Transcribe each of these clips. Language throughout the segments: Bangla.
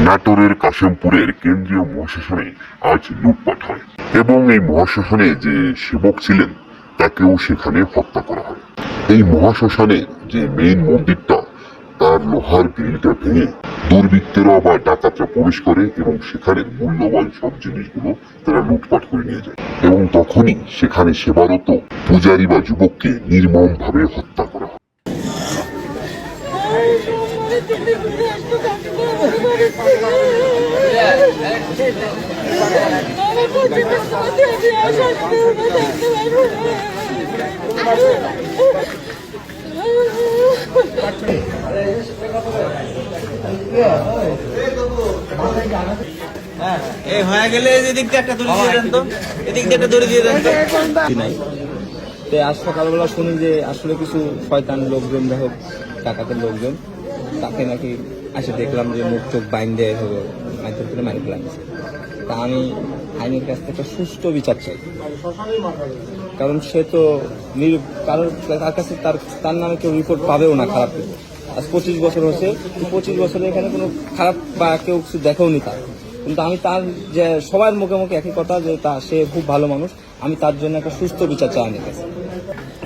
নাটোরের কাশিমপুরের কেন্দ্রীয় মহাশ্মশানে আজ লুটপাট হয় এবং এই মহাশ্মশানে যে সেবক ছিলেন, তাকেও সেখানে হত্যা করা হয়। এই মহাশ্মশানে যে মেইন মন্দিরটা, তার লোহার গ্রিলটা ভেঙে দুর্বৃত্তরা বা ডাকাতরা প্রবেশ করে এবং সেখানে মূল্যবান সব জিনিসগুলো তারা লুটপাট করে নিয়ে যায়। এবং তখনই সেখানে সেবারত পূজারী বা যুবককে নির্মমভাবে হত্যা করা হয়। এই হয়ে গেলে এদিক দিয়ে একটা দড়ি দিয়ে দেন তো। এদিক দিয়ে একটা দড়ি দিয়ে দেন তো। আজ সকালবেলা শুনি যে আসলে কিছু শয়তান লোকজন দেখো টাকাতের লোকজন, তাকে নাকি এসে দেখলাম যে মুখ চোখ দেয় হলো মাইকেল করে মারি ফেলা হয়েছে। তা আমি আইনের কাছ থেকে সুষ্ঠু বিচার চাই। কারণ সে তো কারোর তার কাছে তার তার নামে কেউ রিপোর্ট পাবেও না খারাপ কিছু আজ পঁচিশ বছর এই পঁচিশ বছরে এখানে কোনো খারাপ বা কেউ কিছু দেখেওনি তার। কিন্তু আমি তার যে সবার মুখে মুখে একই কথা যে তা সে খুব ভালো মানুষ। আমি তার জন্য একটা সুস্থ বিচার চাই আইনের কাছে।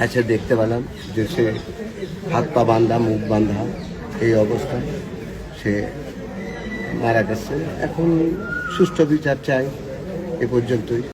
আচ্ছা দেখতে পেলাম যে সে হাত পা বান্ধা, মুখ বান্ধা এই অবস্থায়। সে মারা গেছে। এখন সুস্থ বিচার চাই এ পর্যন্তই।